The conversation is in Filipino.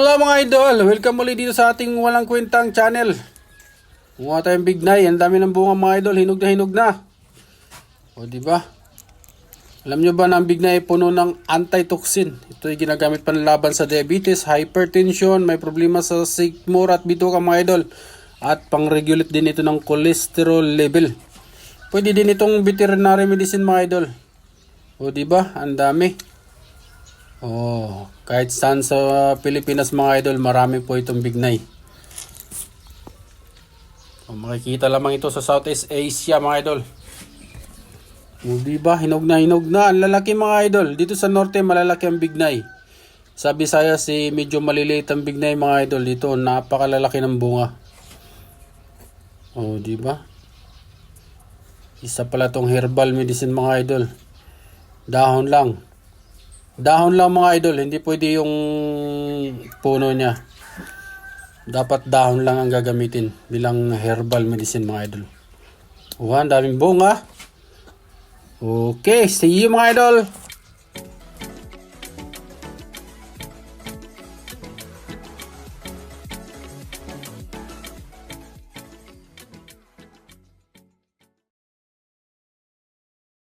Hello mga idol! Welcome muli dito sa ating walang kwentang channel. Kumuha tayong big nine. Ang dami ng bunga mga idol. Hinog na hinog na. O di ba? Alam nyo ba na ang big nine ay puno ng antitoxin? Ito ay ginagamit panlaban sa diabetes, hypertension, may problema sa sigmura at bituka mga idol. At pang-regulate din ito ng cholesterol level. Pwede din itong veterinary medicine mga idol. O di ba? Ang dami. Oh, kahit saan sa Pilipinas mga idol, marami po itong bignay. Oh, makikita lamang ito sa Southeast Asia mga idol. Oh, di ba? Hinog na hinog na. Ang lalaki mga idol. Dito sa norte, malalaki ang bignay. Sa Bisaya, si medyo maliliit ang bignay mga idol. Dito, napakalalaki ng bunga. Oh, di ba? Isa pala tong herbal medicine mga idol. Dahon lang. Dahon lang mga idol, hindi pwede yung puno niya. Dapat dahon lang ang gagamitin bilang herbal medicine mga idol. Ang daming bunga. Okay, see you mga idol.